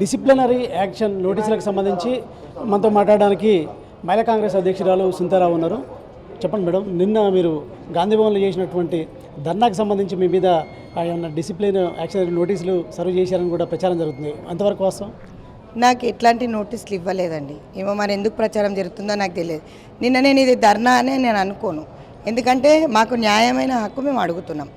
Disciplinary action నోటీసులకు సంబంధించి మనతో మాట్లాడడానికి మహిళా కాంగ్రెస్ అధ్యక్షురాలు సుంతారావు ఉన్నారు. చెప్పండి మేడం నిన్న మీరు గాంధీభవన్లో చేసినటువంటి ధర్నాకు సంబంధించి మీ మీద ఏమన్నా డిసిప్లిన్ యాక్షన్ నోటీసులు సర్వ్ చేశారని కూడా ప్రచారం జరుగుతుంది. అంతవరకు వాస్తవం? నాకు ఎట్లాంటి నోటీసులు ఇవ్వలేదండి. ఏమో మరి ఎందుకు ప్రచారం జరుగుతుందో నాకు తెలియదు. నిన్న నేను ఇది ధర్నా అనే నేను అనుకోను. ఎందుకంటే మాకు న్యాయమైన హక్కు మేము అడుగుతున్నాం.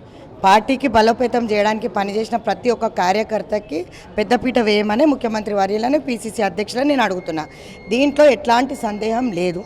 పార్టీకి బలోపేతం చేయడానికి పనిచేసిన ప్రతి ఒక్క కార్యకర్తకి పెద్దపీట వేయమని ముఖ్యమంత్రి వర్యులను పీసీసీ అధ్యక్షులను నేను అడుగుతున్నా. దీంట్లో ఎట్లాంటి సందేహం లేదు.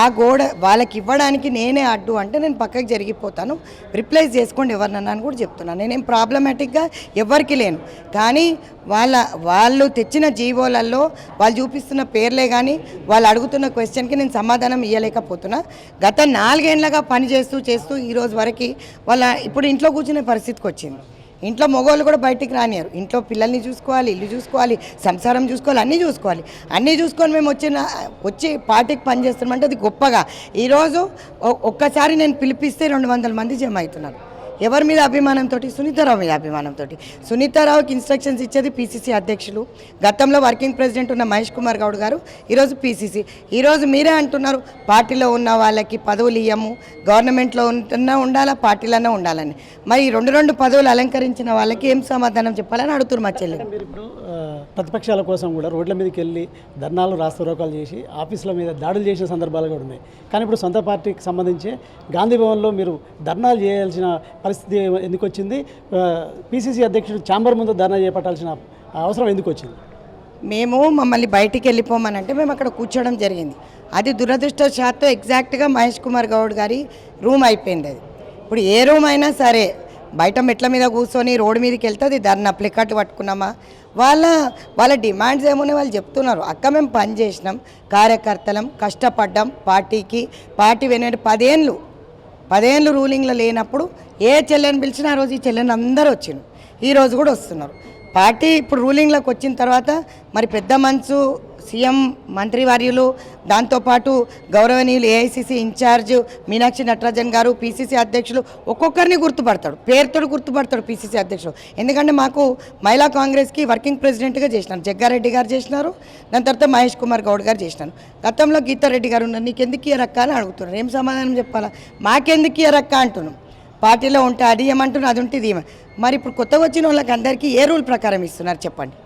ఆ గోడ వాళ్ళకి ఇవ్వడానికి నేనే అడ్డు అంటే నేను పక్కకి జరిగిపోతాను. రిప్లేస్ చేసుకోండి ఎవరినన్నా అని కూడా చెప్తున్నాను నేనేం ప్రాబ్లమాటిక్గా ఎవరికి లేను. కానీ వాళ్ళ వాళ్ళు తెచ్చిన జీవోలలో వాళ్ళు చూపిస్తున్న పేర్లే కానీ వాళ్ళు అడుగుతున్న క్వశ్చన్కి నేను సమాధానం ఇవ్వలేకపోతున్నా గత నాలుగేళ్ళగా పని చేస్తూ చేస్తూ ఈరోజు వరకు వాళ్ళ ఇప్పుడు ఇంట్లో కూర్చునే పరిస్థితికి వచ్చింది. ఇంట్లో మగవాళ్ళు కూడా బయటికి రానియారు. ఇంట్లో పిల్లల్ని చూసుకోవాలి ఇల్లు చూసుకోవాలి సంసారం చూసుకోవాలి అన్నీ చూసుకోవాలి. అన్నీ చూసుకొని మేము వచ్చిన వచ్చి పార్టీకి పనిచేస్తున్నామంటే అది గొప్పగా. ఈరోజు ఒ- ఒక్కసారి నేను పిలిపిస్తే రెండు వందల మంది జమ అవుతున్నారు. ఎవరి మీద అభిమానంతో సునీతారావు మీద అభిమానంతో సునీతారావుకి ఇన్స్ట్రక్షన్స్ ఇచ్చేది పీసీసీ అధ్యక్షులు. గతంలో వర్కింగ్ ప్రెసిడెంట్ ఉన్న మహేష్ కుమార్ గౌడ్ గారు ఈరోజు పీసీసీ ఈరోజు మీరే అంటున్నారు పార్టీలో ఉన్న వాళ్ళకి పదవులు ఇయ్యము గవర్నమెంట్లో ఉంటున్నా ఉండాలా పార్టీలోనే ఉండాలని. మరి రెండు రెండు పదవులు అలంకరించిన వాళ్ళకి ఏం సమాధానం చెప్పాలని అడుగుతున్నారు మా చెల్లెలు. ప్రతిపక్షాల కోసం కూడా రోడ్ల మీదకి వెళ్ళి ధర్నాలు రాస్తరోకాలు చేసి ఆఫీసుల మీద దాడులు చేసిన సందర్భాలు కూడా ఉన్నాయి. కానీ ఇప్పుడు సొంత పార్టీకి సంబంధించి గాంధీ భవన్లో మీరు ధర్నాలు చేయాల్సిన పరిస్థితి ఎందుకు వచ్చింది? పిసిసి అధ్యక్షుడు ఛాంబర్ ముందు ధర్నా చేపట్టాల్సిన అవసరం ఎందుకు వచ్చింది? మేము మమ్మల్ని బయటికి వెళ్ళిపోమనంటే మేము అక్కడ కూర్చోవడం జరిగింది. అది దురదృష్టవశాత్తు ఎగ్జాక్ట్గా మహేష్ కుమార్ గౌడ్ గారి రూమ్ అయిపోయింది అది. ఇప్పుడు ఏ రూమ్ అయినా సరే బయట మెట్ల మీద కూర్చొని రోడ్డు మీదకి వెళ్తే అది ధర్నా ప్లికట్ పట్టుకున్నామా? వాళ్ళ వాళ్ళ డిమాండ్స్ ఏమున్నాయి వాళ్ళు చెప్తున్నారు. అక్క మేము పని చేసినాం కార్యకర్తలం కష్టపడ్డాం పార్టీకి. పార్టీ వెనక పదేళ్ళు పదేళ్ళు రూలింగ్లో లేనప్పుడు ఏ చెల్లెని పిలిచినా ఆ రోజు ఈ చెల్లెని అందరూ వచ్చిండ్రు. ఈరోజు కూడా వస్తున్నారు. పార్టీ ఇప్పుడు రూలింగ్లోకి వచ్చిన తర్వాత మరి పెద్ద మనసు సీఎం మంత్రివర్యులు దాంతోపాటు గౌరవనీయులు ఏఐసిసి ఇన్ఛార్జ్ మీనాక్షి నటరాజన్ గారు పీసీసీ అధ్యక్షులు ఒక్కొక్కరిని గుర్తుపడతాడు. పేరుతో గుర్తుపడతాడు పీసీసీ అధ్యక్షుడు. ఎందుకంటే మాకు మహిళా కాంగ్రెస్కి వర్కింగ్ ప్రెసిడెంట్గా చేసినారు. జగ్గారెడ్డి గారు చేసినారు. దాని తర్వాత మహేష్ కుమార్ గౌడ్ గారు చేసినారు. గతంలో గీతారెడ్డి గారు ఉన్నారు. నీకు ఎందుకు ఇయ్యరక్క అని అడుగుతున్నారు. ఏం సమాధానం చెప్పాలా? మాకెందుకు ఇయరక్క అంటున్నాం. పార్టీలో ఉంటే అది ఏమంటున్నా అది ఉంటే ఇది మరి ఇప్పుడు కొత్తగా వచ్చిన వాళ్ళకి అందరికీ ఏ రూల్ ప్రకారం ఇస్తున్నారు చెప్పండి.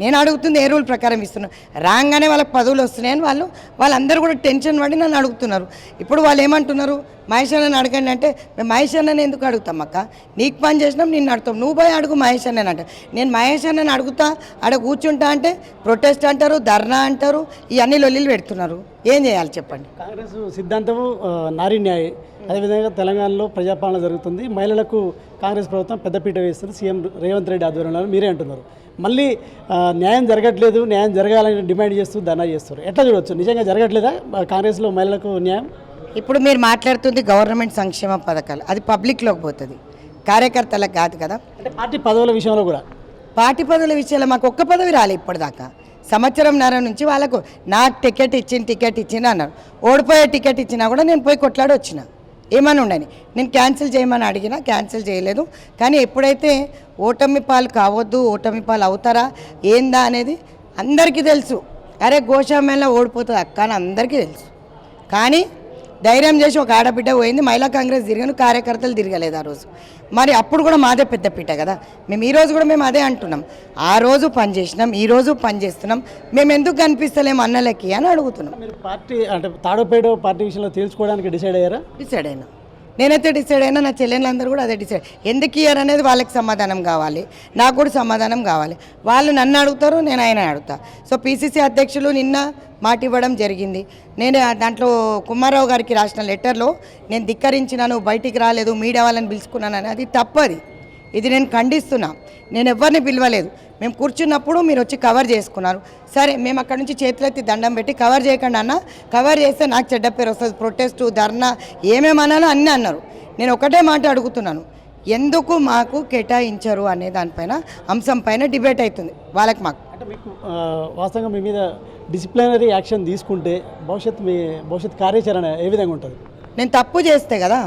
నేను అడుగుతుంది ఏ రూల్ ప్రకారం ఇస్తున్నాను రాగానే వాళ్ళకి పదవులు వస్తున్నాయని వాళ్ళు వాళ్ళందరూ కూడా టెన్షన్ పడి నన్ను అడుగుతున్నారు. ఇప్పుడు వాళ్ళు ఏమంటున్నారు? మహేష్ అన్నని అడగండి అంటే మేము మహేష్ అన్నని ఎందుకు అడుగుతాం అక్క నీకు పని చేసినాం నిన్ను అడుగుతాం. నువ్వు పోయి అడుగు మహేష్ అన్నని అంట. నేను మహేష్ అన్నని అడుగుతా ఆడ కూర్చుంటా అంటే ప్రొటెస్ట్ అంటారు ధర్నా అంటారు ఇవన్నీ లొల్లిలు పెడుతున్నారు. ఏం చేయాలి చెప్పండి? కాంగ్రెస్ సిద్ధాంతము నారీ న్యాయ. అదేవిధంగా తెలంగాణలో ప్రజాపాలన జరుగుతుంది. మహిళలకు కాంగ్రెస్ ప్రభుత్వం పెద్దపీట వేస్తుంది. సీఎం రేవంత్ రెడ్డి ఆధ్వర్యంలో మీరే అంటున్నారు. మళ్ళీ న్యాయం జరగట్లేదు. న్యాయం జరగాలని డిమాండ్ చేస్తూ ధర్నా చేస్తారు ఎట్లా చూడొచ్చు? నిజంగా జరగట్లేదా కాంగ్రెస్లో మహిళలకు న్యాయం? ఇప్పుడు మీరు మాట్లాడుతుంది గవర్నమెంట్ సంక్షేమ పథకాలు. అది పబ్లిక్లోకి పోతుంది. కార్యకర్తలకు కాదు కదా. అంటే పార్టీ పదవుల విషయంలో కూడా. పార్టీ పదవుల విషయంలో మాకు ఒక్క పదవి రాలే ఇప్పటిదాకా. సంవత్సరంన్నర నుంచి వాళ్ళకు నాకు టికెట్ ఇచ్చిన టికెట్ ఇచ్చిన అన్నారు. ఓడిపోయే టికెట్ ఇచ్చినా కూడా నేను పోయి కొట్లాడి వచ్చిన. ఏమని ఉండని. నేను క్యాన్సిల్ చేయమని అడిగినా క్యాన్సిల్ చేయలేదు. కానీ ఎప్పుడైతే ఓటమి పాలు కావద్దు ఓటమి పాలు అవుతారా ఏందా అనేది అందరికీ తెలుసు. అరే గోషామేళ ఓడిపోతుంది అక్క అని అందరికీ తెలుసు. కానీ ధైర్యం చేసి ఒక ఆడబిడ్డ పోయింది మహిళా కాంగ్రెస్ తిరిగాను కార్యకర్తలు తిరగలేదు ఆ రోజు. మరి అప్పుడు కూడా మాదే పెద్ద పీట కదా. మేము ఈ రోజు కూడా మేము అదే అంటున్నాం. ఆ రోజు పని చేసినాం ఈ రోజు పని చేస్తున్నాం. మేము ఎందుకు కనిపిస్తలేం అన్నలకి అని అడుగుతున్నాం. మీరు పార్టీ అంటే తాడోపేడో పార్టీ విషయంలో తేల్చుకోవడానికి డిసైడ్ అయ్యారా? డిసైడ్ అయినా. నేనైతే డిసైడ్ అయినా నా చెల్లెళ్ళందరూ కూడా అదే డిసైడ్. ఎందుకు ఇయ్యారు అనేది వాళ్ళకి సమాధానం కావాలి. నాకు కూడా సమాధానం కావాలి. వాళ్ళు నన్ను అడుగుతారు నేను ఆయన అడుగుతా. సో పీసీసీ అధ్యక్షులు నిన్న మాట ఇవ్వడం జరిగింది. నేను దాంట్లో కుమారరావు గారికి రాసిన లెటర్లో నేను ధిక్కరించినాను బయటికి రాలేదు మీడియా వాళ్ళని పిలుచుకున్నాను అది తప్పది. ఇది నేను ఖండిస్తున్నా. నేను ఎవరిని పిలవలేదు. మేము కూర్చున్నప్పుడు మీరు వచ్చి కవర్ చేసుకున్నారు. సరే మేము అక్కడ నుంచి చేతులెత్తి దండం పెట్టి కవర్ చేయకండి అన్న. కవర్ చేస్తే నాకు చెడ్డ పేరు వస్తుంది. ప్రొటెస్టు ధర్నా ఏమేమి అనాలో అన్నీ అన్నారు. నేను ఒకటే మాట అడుగుతున్నాను. ఎందుకు మాకు కేటాయించరు అనే దానిపైన అంశం పైన డిబేట్ అవుతుంది. వాళ్ళకి మాకు. అంటే మీకు వాస్తవంగా మీ మీద డిసిప్లినరీ యాక్షన్ తీసుకుంటే భవిష్యత్ మీ భవిష్యత్ కార్యాచరణ ఏ విధంగా ఉంటుంది? నేను తప్పు చేస్తే కదా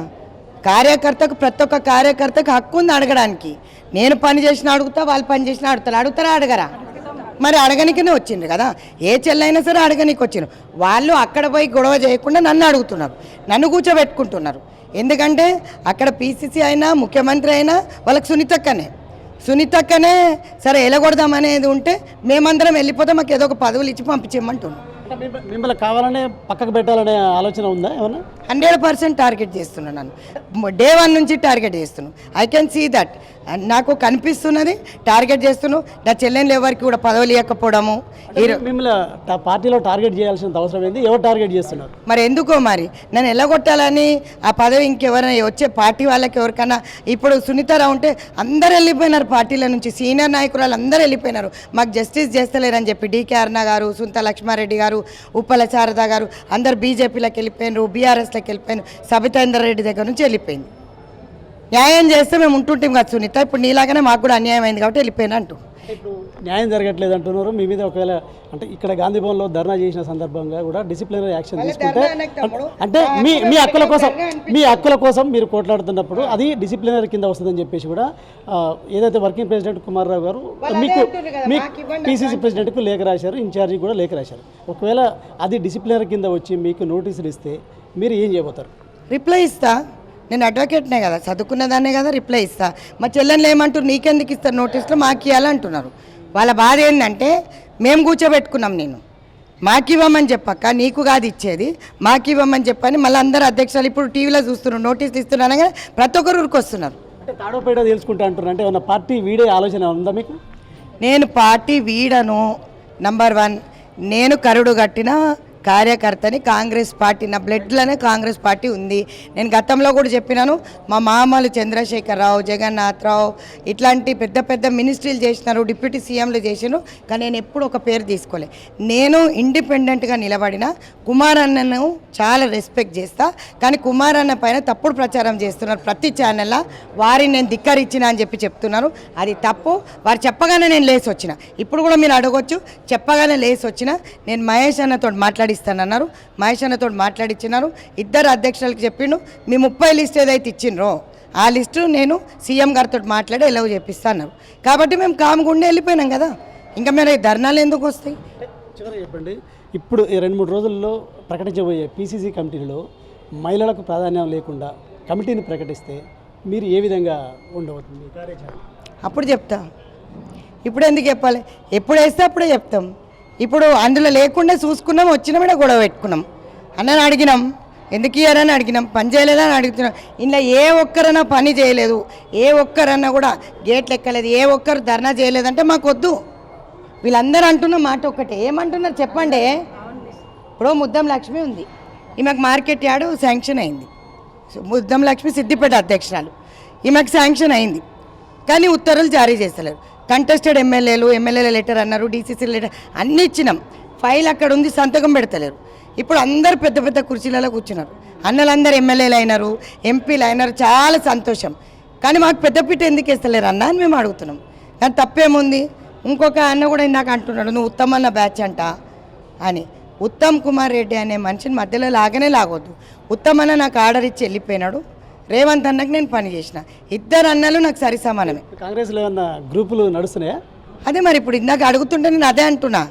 కార్యకర్తకు ప్రతి ఒక్క కార్యకర్తకు హక్కు ఉంది అడగడానికి. నేను పని చేసిన అడుగుతా వాళ్ళు పని చేసిన అడుగుతారు. అడుగుతారా అడగరా? మరి అడగనికనే వచ్చిండ్రు కదా. ఏ చెల్లైనా సరే అడగనికి వచ్చిండ్రు. వాళ్ళు అక్కడ పోయి గొడవ చేయకుండా నన్ను అడుగుతున్నారు. నన్ను కూర్చోబెట్టుకుంటున్నారు. ఎందుకంటే అక్కడ పీసీసీ అయినా ముఖ్యమంత్రి అయినా వాళ్ళకి సునీతక్కనే సునీతక్కనే సరే ఎలగొడదామనేది ఉంటే మేమందరం వెళ్ళిపోతే మాకు ఏదో ఒక పదవులు ఇచ్చి పంపించేయమంటున్నాం మిమ్మల్ని కావాలనే పక్కకు పెట్టాలనే ఆలోచన ఉందా ఏమన్నా? హండ్రెడ్ పర్సెంట్ టార్గెట్ చేస్తున్నాను నన్ను. డే వన్ నుంచి టార్గెట్ చేస్తున్నాను. I can see that. నాకు కనిపిస్తున్నది టార్గెట్ చేస్తున్నాను నా చెల్లెళ్ళు ఎవరికి కూడా పదవులు ఇవ్వకపోవడము. మిమ్మల్ని పార్టీలో టార్గెట్ చేయాల్సిన అవసరం ఏంది? ఎవరు టార్గెట్ చేస్తున్నారు? మరి ఎందుకో మరి? నన్ను ఎల్లగొట్టాలని ఆ పదవి ఇంకెవరైనా వచ్చే పార్టీ వాళ్ళకి ఎవరికైనా ఇప్పుడు సునీతారావు ఉంటే అందరు వెళ్ళిపోయినారు పార్టీల నుంచి. సీనియర్ నాయకురాలు అందరూ వెళ్ళిపోయినారు. మాకు జస్టిస్ చేస్తలేరని చెప్పి డీకే అరుణ గారు సుంత లక్ష్మారెడ్డి గారు ఉప్పల శారద గారు అందరు బీజేపీలోకి వెళ్ళిపోయినారు బీఆర్ఎస్లోకి వెళ్ళిపోయినారు. సబితేందర్ రెడ్డి దగ్గర నుంచి వెళ్ళిపోయింది. న్యాయం చేస్తే మేము ఉంటుంటాం కదా సునీత. ఇప్పుడు నీలాగానే మాకు కూడా అన్యాయం అయింది కాబట్టి వెళ్ళిపోయినా అంటూ. ఇప్పుడు న్యాయం జరగట్లేదు అంటున్నారు. మీ మీద ఒకవేళ అంటే ఇక్కడ గాంధీ భవన్లో ధర్నా చేసిన సందర్భంగా కూడా డిసిప్లినరీ యాక్షన్ తీసుకుంటే అంటే మీ మీ హక్కుల కోసం మీ హక్కుల కోసం మీరు పోట్లాడుతున్నప్పుడు అది డిసిప్లినరీ కింద వస్తుందని చెప్పేసి కూడా ఏదైతే వర్కింగ్ ప్రెసిడెంట్ కుమార్ రావు గారు మీకు మీ పీసీసీ ప్రెసిడెంట్కు లేఖ రాశారు ఇన్ఛార్జి కూడా లేఖ రాశారు. ఒకవేళ అది డిసిప్లినరీ కింద వచ్చి మీకు నోటీసులు ఇస్తే మీరు ఏం చేయబోతారు? రిప్లై ఇస్తా. నేను అడ్వకేట్నే కదా చదువుకున్నదాన్నే కదా రిప్లై ఇస్తా. మా చెల్లెళ్ళు ఏమంటారు నీకెందుకు ఇస్తారు నోటీసులు? మాకు ఇవ్వాలంటున్నారు వాళ్ళ బాధ ఏంటంటే మేము కూర్చోబెట్టుకున్నాం నేను మాకు ఇవ్వమని చెప్పక్క నీకు కాదు ఇచ్చేది. మాకు ఇవ్వమని చెప్పని మళ్ళీ అందరు అధ్యక్షులు ఇప్పుడు టీవీలో చూస్తున్నారు నోటీసులు ఇస్తున్నారు అనగానే ప్రతి ఒక్కరు ఊరికి వస్తున్నారు. అంటే తాడోపేట తెలుసుకుంటా అంటున్నారు. అంటే ఏమన్నా పార్టీ వీడే ఆలోచన ఉందా మీకు? నేను పార్టీ వీడను నంబర్ వన్. నేను కరుడు కట్టిన కార్యకర్తని కాంగ్రెస్ పార్టీ నా బ్లడ్లోనే కాంగ్రెస్ పార్టీ ఉంది. నేను గతంలో కూడా చెప్పినాను మా మామలు చంద్రశేఖరరావు జగన్నాథరావు ఇట్లాంటి పెద్ద పెద్ద మినిస్ట్రీలు చేసినారు డిప్యూటీ సీఎంలు చేసినారు కానీ నేను ఎప్పుడు ఒక పేరు తీసుకోలే. నేను ఇండిపెండెంట్గా నిలబడిన కుమార్ అన్నను చాలా రెస్పెక్ట్ చేస్తా కానీ కుమార్ అన్న పైన తప్పుడు ప్రచారం చేస్తున్నారు ప్రతి ఛానల్లో. వారిని నేను ధిక్కరించిన అని చెప్పి చెప్తున్నారు. అది తప్పు. వారు చెప్పగానే నేను లేసి వచ్చిన ఇప్పుడు కూడా మీరు అడగొచ్చు చెప్పగానే లేసి వచ్చిన నేను మహేష్ అన్నతో మాట్లాడిస్తానన్నారు మహేష్ అన్నతో మాట్లాడిచ్చినారు. ఇద్దరు అధ్యక్షులకు చెప్పిండు. మీ ముప్పై లిస్ట్ ఏదైతే ఇచ్చిండ్రో ఆ లిస్టు నేను సీఎం గారితో మాట్లాడి ఎలాగో చెప్పిస్తాను కాబట్టి మేము కాముగుండే వెళ్ళిపోయినాం కదా. ఇంకా మీరు ధర్నాలు ఎందుకు వస్తాయి? చివరి చెప్పండి. ఇప్పుడు ఈ రెండు మూడు రోజుల్లో ప్రకటించబోయే పీసీసీ కమిటీలో మహిళలకు ప్రాధాన్యం లేకుండా కమిటీని ప్రకటిస్తే మీరు ఏ విధంగా ఉండబోతుంది? అప్పుడు చెప్తా. ఇప్పుడు ఎందుకు చెప్పాలి? ఎప్పుడు వేస్తే అప్పుడే చెప్తాం. ఇప్పుడు అందులో లేకుండా చూసుకున్నాం వచ్చినామనే గొడవ పెట్టుకున్నాం. అన్నని అడిగినాం ఎందుకు ఇయ్యారని అడిగినాం పని చేయలేదని అడుగుతున్నాం. ఇందులో ఏ ఒక్కరన్నా పని చేయలేదు ఏ ఒక్కరన్నా కూడా గేట్లు ఎక్కలేదు ఏ ఒక్కరు ధర్నా చేయలేదంటే మాకు వద్దు వీళ్ళందరూ అంటున్న మాట ఒక్కటే. ఏమంటున్నారు చెప్పండి. ఇప్పుడు ముద్దం లక్ష్మి ఉంది. ఈమెకు మార్కెట్ యార్డు శాంక్షన్ అయింది. ముద్దం లక్ష్మి సిద్దిపేట అధ్యక్షురాలు. ఈమెకు శాంక్షన్ అయింది. కానీ ఉత్తర్వులు జారీ చేస్తలేరు. కంటెస్టెడ్ ఎమ్మెల్యేలు ఎమ్మెల్యేల లెటర్ అన్నారు డీసీసీ లెటర్ అన్నీ ఇచ్చినాం. ఫైల్ అక్కడ ఉంది సంతకం పెడతలేరు. ఇప్పుడు అందరు పెద్ద పెద్ద కుర్చీలలో కూర్చున్నారు. అన్నలందరూ ఎమ్మెల్యేలు అయినారు ఎంపీలు అయినారు చాలా సంతోషం. కానీ మాకు పెద్దపీట ఎందుకు ఇస్తలేరు అన్న అని మేము అడుగుతున్నాం. కానీ తప్పేముంది? ఇంకొక అన్న కూడా ఇందాక అంటున్నాడు నువ్వు ఉత్తమ్ అన్న బ్యాచ్ అంట అని. ఉత్తమ్ కుమార్ రెడ్డి అనే మనిషిని మధ్యలో లాగనే లాగొద్దు. ఉత్తమ్ అన్న నాకు ఆర్డర్ ఇచ్చి వెళ్ళిపోయినాడు. రేవంత్ అన్నకి నేను పని చేసిన. ఇద్దరు అన్నలు నాకు సరి సమానమే. కాంగ్రెస్లో ఏమన్నా గ్రూపులు నడుస్తున్నాయా? అదే మరి ఇప్పుడు ఇందాక అడుగుతుంటే నేను అదే అంటున్నా.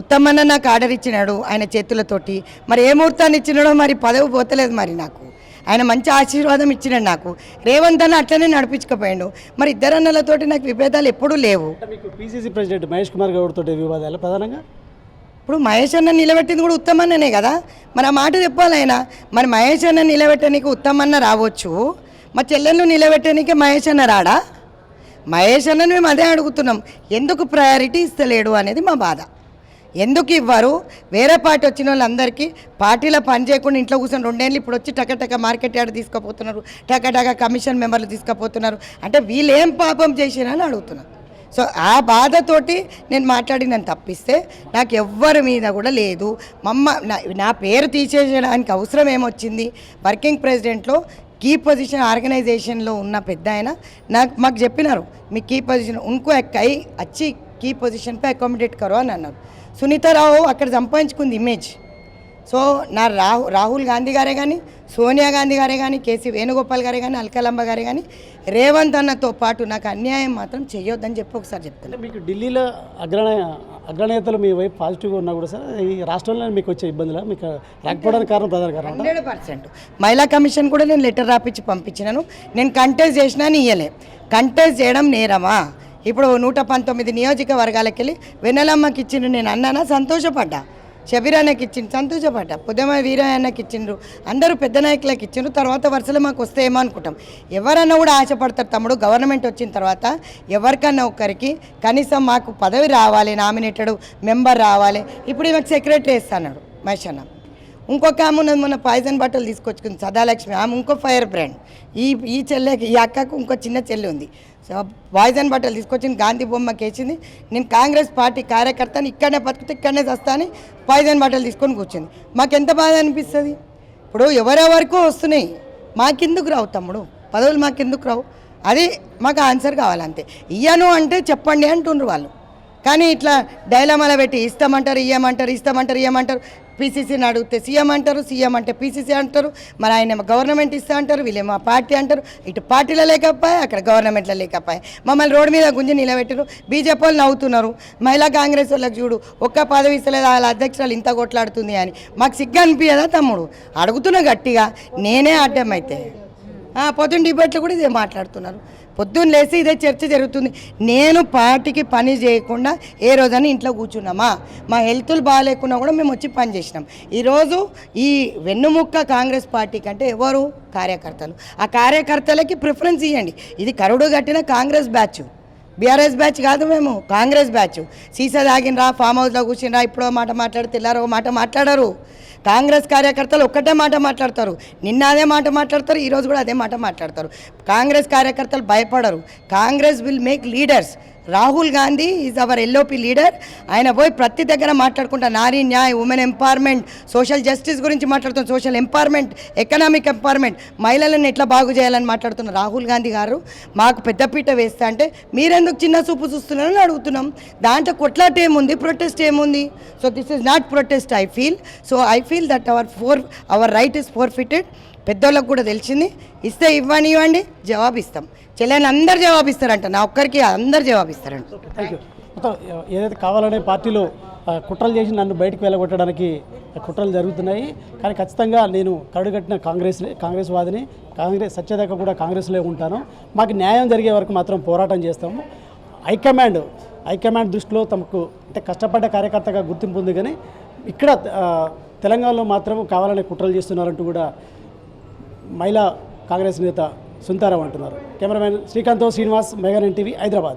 ఉత్తమన్న నాకు ఆర్డర్ ఇచ్చినాడు ఆయన చేతులతోటి. మరి ఏ ముహూర్తాన్ని ఇచ్చినాడో మరి పదవి పోతలేదు మరి నాకు. ఆయన మంచి ఆశీర్వాదం ఇచ్చినాడు నాకు. రేవంత్ అన్న అట్లనే నడిపించుకుపోయాడు. మరి ఇద్దరు అన్నలతోటి నాకు విభేదాలు ఎప్పుడూ లేవు. మీకు పీసీసీ ప్రెసిడెంట్ మహేష్ కుమార్ గౌడ్ తోటి వివాదాలు ప్రధానంగా? ఇప్పుడు మహేష్ అన్న నిలబెట్టింది కూడా ఉత్తమన్ననే కదా. మరి ఆ మాట చెప్పాలి ఆయన. మరి మహేష్ అన్న నిలబెట్టడానికి ఉత్తమన్న రావచ్చు. మా చెల్లెళ్ళు నిలబెట్టడానికి మహేష్ అన్న రాడా? మహేష్ అన్నని మేము అదే అడుగుతున్నాం. ఎందుకు ప్రయారిటీ ఇస్తలేడు అనేది మా బాధ. ఎందుకు ఇవ్వరు? వేరే పార్టీ వచ్చిన వాళ్ళందరికీ పార్టీలో పని చేయకుండా ఇంట్లో కూర్చొని రెండేళ్ళు ఇప్పుడు వచ్చి టకటక మార్కెట్ యార్డ్ తీసుకుపోతున్నారు. టకటక కమిషన్ మెంబర్లు తీసుకుపోతున్నారు. అంటే వీళ్ళేం పాపం పాపం అని అడుగుతున్నారు సో ఆ బాధతోటి నేను మాట్లాడినని తప్పిస్తే నాకు ఎవ్వరి మీద కూడా లేదు. మమ్మ నా నా పేరు తీసేయడానికి అవసరం ఏమొచ్చింది? వర్కింగ్ ప్రెసిడెంట్లో కీ పొజిషన్ ఆర్గనైజేషన్లో ఉన్న పెద్ద ఆయన నాకు మాకు చెప్పినారు మీ కీ పొజిషన్ ఇంకో కై వచ్చి కీ పొజిషన్పై అకామిడేట్ కరో అని అన్నారు. సునీతారావు అక్కడ సంపాదించుకుంది ఇమేజ్. సో నా రాహు రాహుల్ గాంధీ గారే కానీ సోనియా గాంధీ గారే కానీ కేసీ వేణుగోపాల్ గారే కానీ అల్కలంబ గారే కానీ రేవంత్ అన్నతో పాటు నాకు అన్యాయం మాత్రం చెయ్యొద్దని చెప్పి ఒకసారి చెప్తాను మీకు ఢిల్లీలో అగ్రణ అగ్రనేతలు మీ వైపు పాజిటివ్గా ఉన్నా కూడా సార్ ఈ రాష్ట్రంలో మీకు వచ్చే ఇబ్బందులు? మీకు రాకపోవడానికి కారణం ప్రధాన కారణం హండ్రెడ్ పర్సెంట్. మహిళా కమిషన్ కూడా నేను లెటర్ రాపించి పంపించినాను. నేను కంటెస్ట్ చేసినా అని ఇయ్యలే. కంటెస్ట్ చేయడం నేరమా? ఇప్పుడు నూట పంతొమ్మిది నియోజకవర్గాలకి వెళ్ళి వెన్నెలమ్మకి ఇచ్చిండ్రు నేను అన్నానా? సంతోషపడ్డా. షబీరాన్నకి ఇచ్చిండు సంతోషపడ్డా పొద్దుమ వీరయ్యన్నకి ఇచ్చిండ్రు అందరూ పెద్ద నాయకులకు ఇచ్చిండ్రు తర్వాత వరుసలో మాకు వస్తేమో అనుకుంటాం. ఎవరన్నా కూడా ఆశపడతారు తమ్ముడు గవర్నమెంట్ వచ్చిన తర్వాత ఎవరికన్నా ఒక్కరికి కనీసం మాకు పదవి రావాలి నామినేటెడ్ మెంబర్ రావాలి. ఇప్పుడు మాకు సెక్రటరీ ఇస్తాడు మహేష్ అన్న. ఇంకొక ఆమె ఉన్నది మొన్న పాయిజన్ బట్టలు తీసుకొచ్చుకుంది సదాలక్ష్మి. ఆమె ఇంకో ఫైర్ బ్రాండ్. ఈ ఈ చెల్లెకి ఈ అక్కకు ఇంకో చిన్న చెల్లి ఉంది. సో పాయిజన్ బట్టలు తీసుకొచ్చింది గాంధీ బొమ్మకి వేసింది నేను కాంగ్రెస్ పార్టీ కార్యకర్తని ఇక్కడనే బతుకుతే ఇక్కడనే వస్తాని పాయిజన్ బట్టలు తీసుకొని కూర్చుంది. మాకు ఎంత బాధ అనిపిస్తుంది? ఇప్పుడు ఎవరెవరికో వస్తున్నాయి. మాకెందుకు రావు తమ్ముడు? పదవులు మాకెందుకు రావు? అది మాకు ఆన్సర్ కావాలంతే. ఇయ్యను అంటే చెప్పండి అంటుండ్రు వాళ్ళు. కానీ ఇట్లా డైలామాల పెట్టి ఇస్తామంటారు ఇయ్యమంటారు ఇస్తామంటారు ఇయ్యమంటారు. పీసీసీని అడిగితే సీఎం అంటారు సీఎం అంటే పీసీసీ అంటారు మరి ఆయన గవర్నమెంట్ ఇస్తా అంటారు వీళ్ళేమో పార్టీ అంటారు. ఇటు పార్టీలో లేకపోయా అక్కడ గవర్నమెంట్లో లేకపోయా. మమ్మల్ని రోడ్డు మీద గుంజి నిలబెట్టారు బీజేపీ వాళ్ళు నవ్వుతున్నారు. మహిళా కాంగ్రెస్ వాళ్ళకి చూడు ఒక్క పదవి ఇస్తలేదు వాళ్ళ అధ్యక్షురాలు ఇంత కొట్లాడుతుంది అని. మాకు సిగ్గు అనిపించదా తమ్ముడు? అడుగుతున్నా గట్టిగా. నేనే అడ్డం అయితే ఆ, పొద్దున్న కూడా ఇదే మాట్లాడుతున్నారు. పొద్దున్న లేసి ఇదే చర్చ జరుగుతుంది. నేను పార్టీకి పని చేయకుండా ఏ రోజైనా ఇంట్లో కూర్చున్నామా? మా హెల్త్లు బాగాలేకున్నా కూడా మేము వచ్చి పని చేసినాం. ఈరోజు ఈ వెన్నుముక్క కాంగ్రెస్ పార్టీ కంటే ఎవరు? కార్యకర్తలు. ఆ కార్యకర్తలకి ప్రిఫరెన్స్ ఇవ్వండి ఇది కరుడు కట్టిన కాంగ్రెస్ బ్యాచ్. బీఆర్ఎస్ బ్యాచ్ కాదు మేము కాంగ్రెస్ బ్యాచ్. సీసా తాగినరా ఫామ్ హౌస్లో కూర్చునిరా ఇప్పుడో మాట మాట్లాడు తెల్లారో మాట మాట్లాడరు. కాంగ్రెస్ కార్యకర్తలు ఒక్కటే మాట మాట్లాడతారు. నిన్న అదే మాట మాట్లాడతారు ఈరోజు కూడా అదే మాట మాట్లాడతారు. కాంగ్రెస్ కార్యకర్తలు భయపడరు. Congress will make leaders. Rahul Gandhi is our LOP leader. ఆయన పోయి ప్రతి దగ్గర మాట్లాడుకుంటా Nari Nyay women empowerment social justice గురించి మాట్లాడుతున్న సోషల్ ఎంపవర్మెంట్ ఎకనామిక్ ఎంపవర్మెంట్ మహిళలను ఎట్లా బాగు చేయాలని మాట్లాడుతున్న రాహుల్ గాంధీ గారు మాకు పెద్దపీట వేస్తా అంటే మీరెందుకు చిన్న చూపు చూస్తున్నారని అడుగుతున్నాం. దాంట్లో కొట్లాట ఏముంది? ప్రొటెస్ట్ ఏముంది? So this is not protest I feel so I feel that our for our right is forfeited పెద్దోళ్ళకు కూడా తెలిసింది. ఇస్తే ఇవ్వనివ్వండి జవాబు ఇస్తాం చెల్లెని అందరు జవాబు ఇస్తారంట నా ఒక్కరికి అందరు జవాబు ఇస్తారంట థ్యాంక్ యూ మొత్తం ఏదైతే కావాలనే పార్టీలో కుట్రలు చేసి నన్ను బయటకు వెళ్ళగొట్టడానికి కుట్రలు జరుగుతున్నాయి. కానీ ఖచ్చితంగా నేను కడుగట్టిన కాంగ్రెస్ కాంగ్రెస్ వాదిని కాంగ్రెస్ సత్యదాకా కూడా కాంగ్రెస్లో ఉంటాను. మాకు న్యాయం జరిగే వరకు మాత్రం పోరాటం చేస్తాము. హైకమాండ్ హైకమాండ్ దృష్టిలో తమకు అంటే కష్టపడ్డ కార్యకర్తగా గుర్తింపు ఉంది కానీ ఇక్కడ తెలంగాణలో మాత్రం కావాలనే కుట్రలు చేస్తున్నారంటూ కూడా మహిళా కాంగ్రెస్ నేత సుంతారావు అంటున్నారు. కెమెరామెన్ శ్రీకాంత్ శ్రీనివాస్ మెగాన్ ఎన్టీవీ హైదరాబాద్.